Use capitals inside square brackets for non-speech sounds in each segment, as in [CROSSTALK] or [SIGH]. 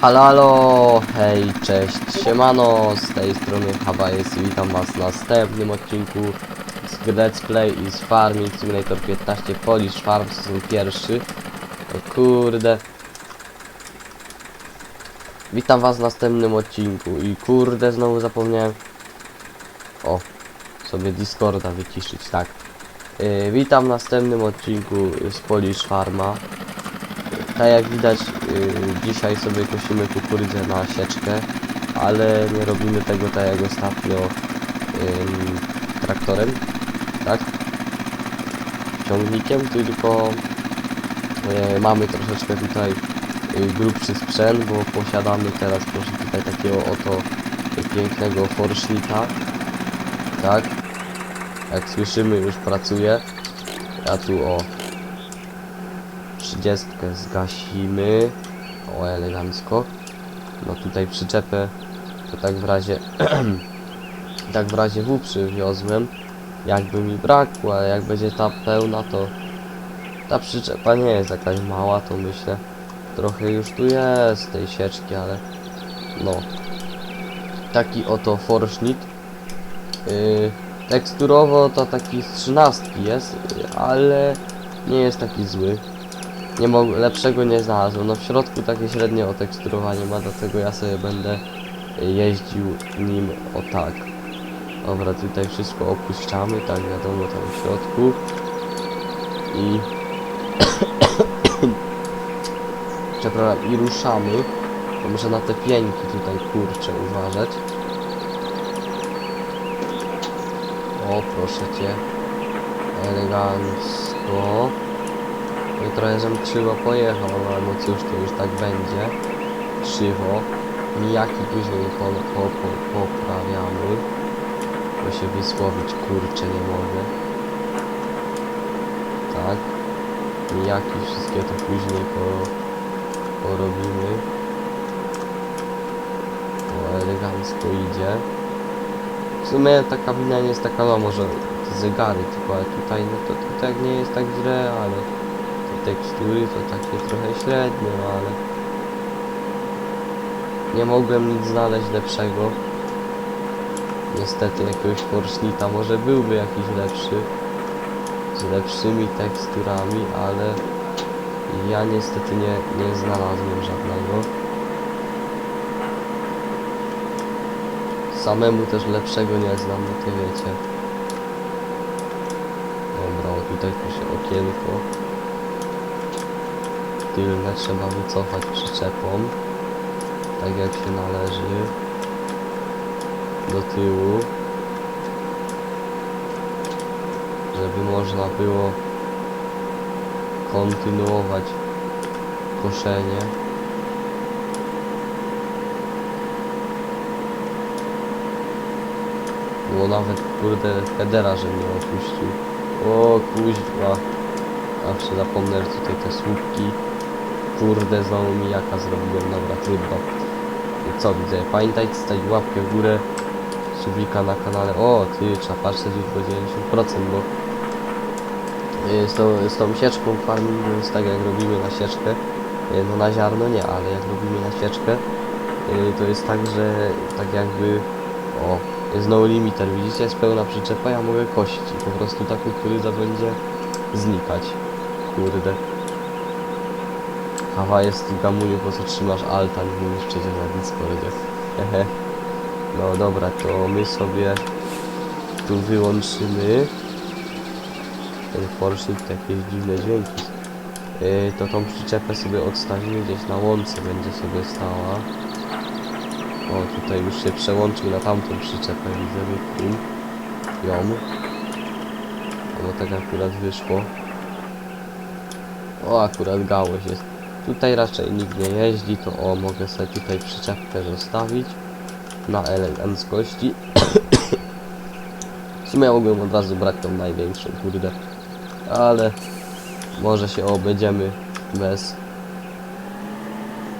Halo, halo, hej, cześć, siemano, z tej strony Hawa jest i witam was w następnym odcinku z Let's Play i z Farming Simulator 15 Polish Farm sezon pierwszy. O kurde. Witam was w następnym odcinku i kurde znowu zapomniałem o sobie Discorda wyciszyć, tak. Yy, witam w następnym odcinku z Polish Farma. Tak jak widać, yy, dzisiaj sobie kosimy kukurydzę na sieczkę, ale nie robimy tego tak jak ostatnio traktorem, tak? Ciągnikiem, tylko yy, mamy troszeczkę tutaj yy, grubszy sprzęt, bo posiadamy teraz proszę tutaj takiego oto pięknego forsznika, tak? Jak słyszymy już pracuje. Ja tu o 30 zgasimy. O, elegancko. No tutaj przyczepę to tak w razie [CLEARS THROAT] tak w razie W przywiozłem. Jakby mi brakło, ale jak będzie ta pełna to ta przyczepa nie jest jakaś mała, to myślę trochę już tu jest tej sieczki, ale no taki oto forsznik. Yy, teksturowo to taki z trzynastki jest, ale nie jest taki zły. Nie mog lepszego nie znalazłem. No w środku takie średnie oteksturowanie ma, dlatego ja sobie będę jeździł nim o tak. Dobra, tutaj wszystko opuszczamy, tak wiadomo tam w środku. I... [COUGHS] Przepraszam, i ruszamy. To muszę na te pieńki tutaj kurczę uważać. O, proszę cię. Elegancko. I trochę żem krzywo pojechał, no ale no cóż, to już tak będzie. Krzywo. Mijaki później po, po, po, poprawiamy. Bo się wysłowić kurczę nie mogę. Tak. Mijaki wszystkie to później po, porobimy. O, elegancko idzie. W sumie ta kabina nie jest taka, no może zegary tylko, ale tutaj, no to tutaj nie jest tak źle, ale tekstury to takie trochę średnie, ale nie mogłem nic znaleźć lepszego. Niestety jakiegoś forsznika może byłby jakiś lepszy, z lepszymi teksturami, ale ja niestety nie, nie znalazłem żadnego. Samemu też lepszego nie znam, no to wiecie. Dobra, tutaj proszę okienko. Tylne trzeba wycofać przyczepą. Tak jak się należy. Do tyłu. Żeby można było kontynuować koszenie. Było nawet kurde headera, że mnie opuścił. O kuźwa. Zawsze zapomnę, że tutaj te słupki. Kurde, znowu mi jaka zrobiłem, dobra, trudno. I co widzę? Pamiętajcie stawić łapkę w górę. Subika na kanale. O, ty, trzeba patrzeć już do 90%, bo y, z tą, z tą sieczką farmingu jest tak jak robimy na sieczkę. y, No na ziarno nie, ale jak robimy na sieczkę, y, to jest tak, że tak jakby o, jest no limiter, widzicie, jest pełna przyczepa, ja mogę kosić i po prostu ta kukurydza będzie znikać. Kurde. Kawa jest w gamuniu, po co trzymasz altan, mówisz przecież na Discordzie. Hehe. No dobra, to my sobie tu wyłączymy ten forsznik, te jakieś dziwne dźwięki. Yy, to tą przyczepę sobie odstawimy gdzieś na łące, będzie sobie stała. O, tutaj już się przełączył na tamtą przyczepę, widzę, tu. Ją. No tak akurat wyszło. O, akurat gałąź jest. Tutaj raczej nikt nie jeździ, to o, mogę sobie tutaj przyczepkę zostawić na eleganckości. [COUGHS] w sumie mogłem od razu brać tą największą, kurde. Ale może się obejdziemy bez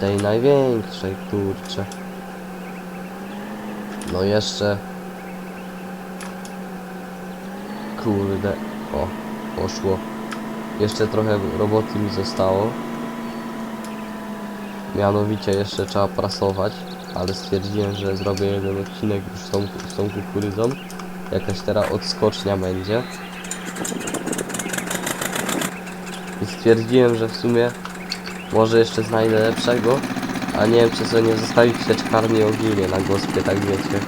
tej największej, kurcze. No jeszcze Kurde, o, poszło. Jeszcze trochę roboty mi zostało. Mianowicie jeszcze trzeba prasować, ale stwierdziłem, że zrobię jeden odcinek już z tą, z tą kukurydzą. Jakaś teraz odskocznia będzie. I stwierdziłem, że w sumie może jeszcze znajdę lepszego, a nie wiem czy sobie nie zostawić sieczkarni ogólnie na gospie, tak wiecie.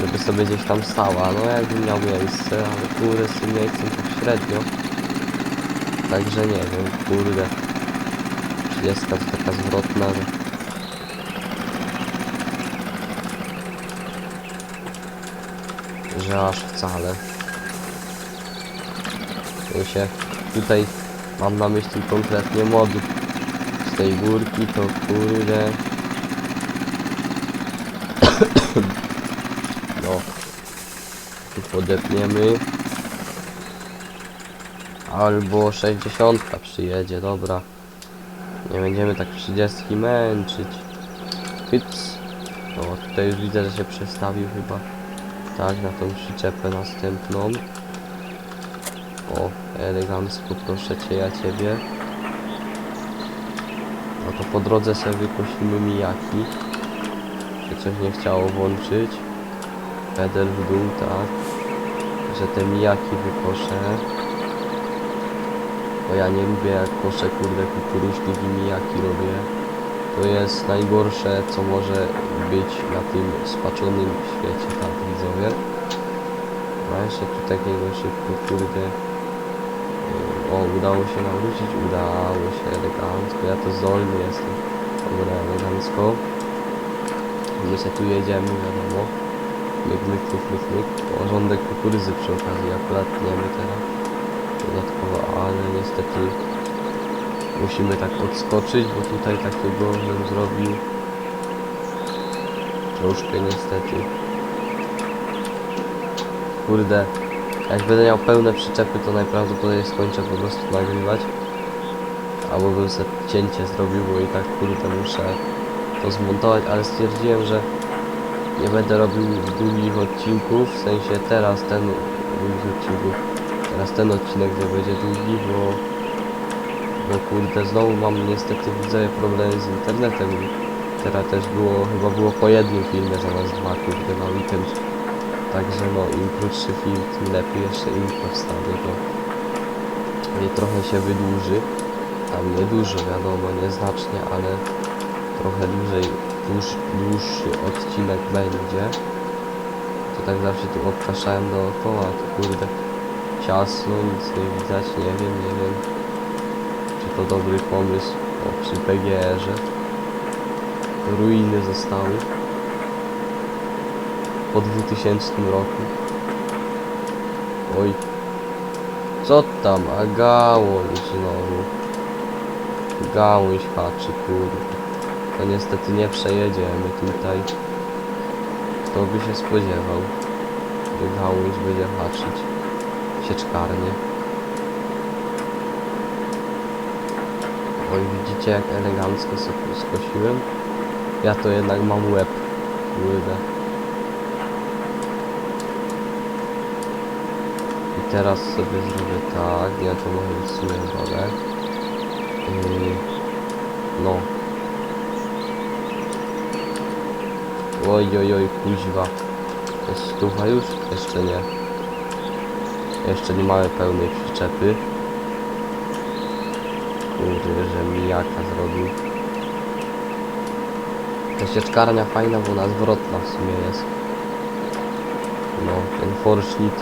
Żeby sobie gdzieś tam stała, no jakbym miał miejsce, ale kurde tym miejscem tak średnio. Także nie wiem, kurde. 30 to taka zwrotna, że... Że aż wcale. To się tutaj mam na myśli konkretnie modów z tej górki, to kurde. [COUGHS] No. Tu podepniemy. Albo 60 przyjedzie, dobra. Nie będziemy tak 30 męczyć. Hyc. O, tutaj już widzę, że się przestawił chyba. Tak, na tą przyczepę następną. O, elegancko, proszę cię, ja ciebie. No to po drodze sobie wykosimy mijaki. Że coś nie chciało włączyć. Pedel w dół, tak. Że te mijaki wykoszę. Bo ja nie lubię jak koszę kurde kukurusznik i mijaki robię. To jest najgorsze co może być na tym spaczonym świecie, tak widzowie. A jeszcze tu takiego szybko kurde. yy, O, udało się nawrócić, udało się elegancko. Ja to zdolny jestem. Dobra, elegancko. My się tu jedziemy, wiadomo. Myk, myk, myk, myk, myk. Porządek kukurydzy przy okazji akurat tniemy teraz dodatkowo, ale niestety musimy tak odskoczyć, bo tutaj takiego żem zrobił troszkę niestety. Kurde, jak będę miał pełne przyczepy, to najprawdopodobniej skończę po prostu nagrywać. Albo bym sobie cięcie zrobił, bo i tak kurde muszę to zmontować, ale stwierdziłem, że nie będę robił długich odcinków, w sensie teraz ten długich odcinków Teraz ten odcinek nie będzie długi, bo... Bo kurde, znowu mam niestety widzę problemy z internetem. Teraz też było, chyba było po jednym filmie zamiast dwa, kurde, na weekend. Także no, im krótszy film, tym lepiej jeszcze intro wstawię, to... I trochę się wydłuży. Tam nie dużo, wiadomo, nieznacznie, ale trochę dłużej, dłuż, dłuższy odcinek będzie. To tak zawsze tu odkaszałem dookoła, to kurde ciasno, nic nie widać, nie wiem, nie wiem. Czy to dobry pomysł? O, przy PGR-ze ruiny zostały. Po 2000 roku. Oj. Co tam, a gałąź znowu. Gałąź haczy, kurde. To niestety nie przejedziemy tutaj. Kto by się spodziewał że gałąź będzie haczyć sieczkarnię. Oj, widzicie jak elegancko skosiłem? Ja to jednak mam łeb. Kurde. I teraz sobie zrobię tak, ja to może w sumie dole. Yy, no. Oj, oj, oj, kuźwa. Jest stuwa już? Jeszcze nie. Jeszcze nie mamy pełnej przyczepy. Kurde, że mijaka zrobił. Ta sieczkarnia fajna, bo ona zwrotna w sumie jest. No, ten forsznik.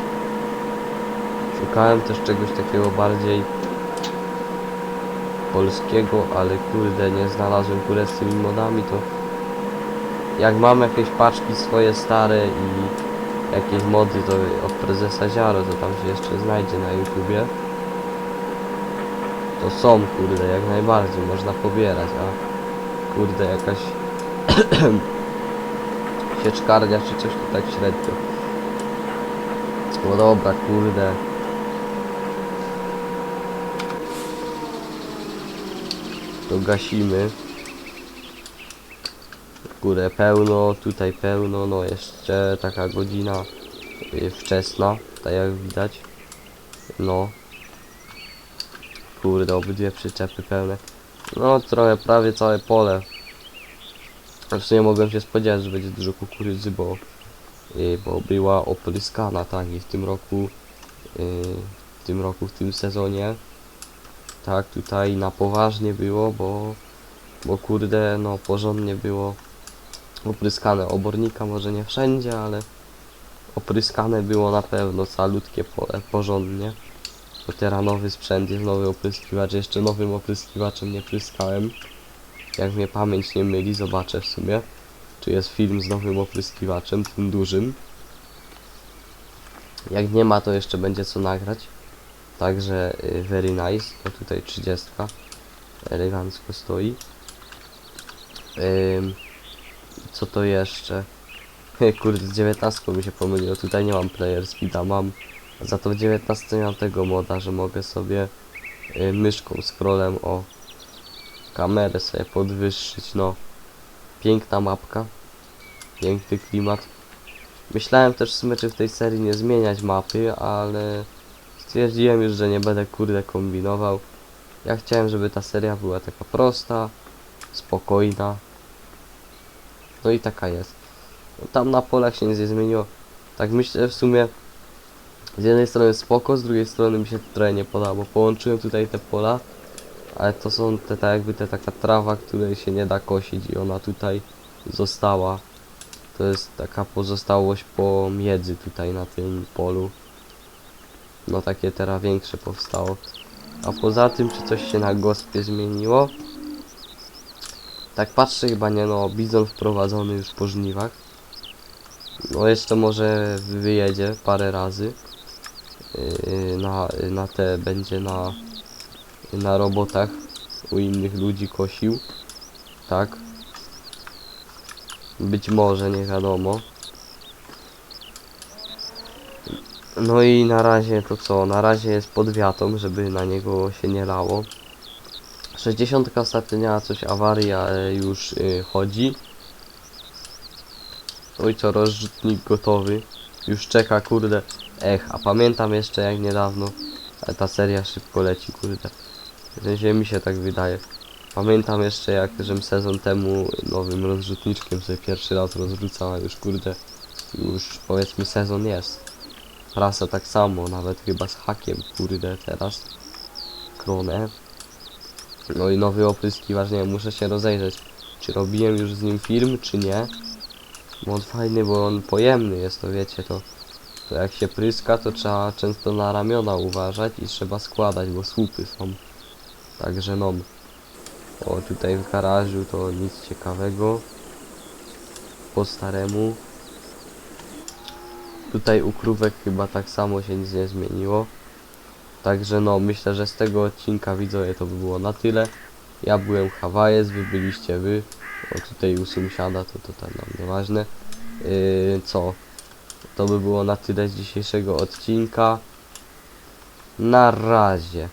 Szukałem też czegoś takiego bardziej polskiego, ale kurde, nie znalazłem kurde z tymi modami, to jak mam jakieś paczki swoje stare i jakieś mody to od prezesa Ziaro, to tam się jeszcze znajdzie na YouTubie. To są, kurde, jak najbardziej, można pobierać, a kurde, jakaś [CLEARS THROAT] sieczkarnia czy coś to tak średnio. No dobra, kurde. To gasimy. Górę pełno, tutaj pełno, no jeszcze taka godzina y, wczesna, tak jak widać. No. Kurde, obydwie przyczepy pełne. No trochę prawie całe pole W sumie mogłem się spodziewać, że będzie dużo kukurydzy, bo, yy, bo była opryskana, tak, i w tym roku, yy, w tym roku, w tym sezonie, tak, tutaj na poważnie było, bo, bo kurde, no porządnie było opryskane obornika, może nie wszędzie, ale opryskane było na pewno calutkie pole, porządnie. Bo teraz nowy sprzęt jest, nowy opryskiwacz, jeszcze nowym opryskiwaczem nie pryskałem. Jak mnie pamięć nie myli, zobaczę w sumie, czy jest film z nowym opryskiwaczem, tym dużym. Jak nie ma, to jeszcze będzie co nagrać. Także y, very nice, to tutaj 30 elegancko stoi. Ym, co to jeszcze? [LAUGHS] Kurde, z 19 mi się pomyliło, tutaj nie mam player speeda, mam za to w 19 mam tego moda, że mogę sobie y, myszką, scrollem o kamerę sobie podwyższyć, no piękna mapka, piękny klimat. Myślałem też w sumie, czy w tej serii nie zmieniać mapy, ale stwierdziłem już, że nie będę kurde kombinował. Ja chciałem, żeby ta seria była taka prosta, spokojna. No i taka jest. Tam na polach się nic nie zmieniło. Tak myślę w sumie z jednej strony spoko, z drugiej strony mi się trochę nie podoba, bo połączyłem tutaj te pola, ale to są te tak jakby te taka trawa, której się nie da kosić i ona tutaj została. To jest taka pozostałość po miedzy tutaj na tym polu. No takie teraz większe powstało. A poza tym, czy coś się na gospie zmieniło? Tak patrzę chyba nie no, bizon wprowadzony już po żniwach. No jeszcze może wyjedzie parę razy. Yy, na, na te będzie na na robotach u innych ludzi kosił. Tak. Być może, nie wiadomo. No i na razie to co? Na razie jest pod wiatą, żeby na niego się nie lało. 60 ostatnio miała coś awaria, ale już y, chodzi. Oj co, rozrzutnik gotowy. Już czeka, kurde. Ech, a pamiętam jeszcze jak niedawno. Ale ta seria szybko leci, kurde. W sensie mi się tak wydaje. Pamiętam jeszcze jak, żem sezon temu nowym rozrzutniczkiem sobie pierwszy raz rozrzucał, a już kurde, już powiedzmy sezon jest. Prasa tak samo, nawet chyba z hakiem, kurde, teraz. Kronę. No i nowy opryskiwacz, nie muszę się rozejrzeć, czy robiłem już z nim film, czy nie. Bo on fajny, bo on pojemny jest, to wiecie, to, to jak się pryska, to trzeba często na ramiona uważać i trzeba składać, bo słupy są. Także no. O, tutaj w garażu to nic ciekawego. Po staremu. Tutaj u krówek chyba tak samo się nic nie zmieniło. Także no, myślę, że z tego odcinka widzowie to by było na tyle. Ja byłem Hawajes, wy byliście wy. O, tutaj u sąsiada, to to tam nam nieważne. Yy, co? To by było na tyle z dzisiejszego odcinka. Na razie.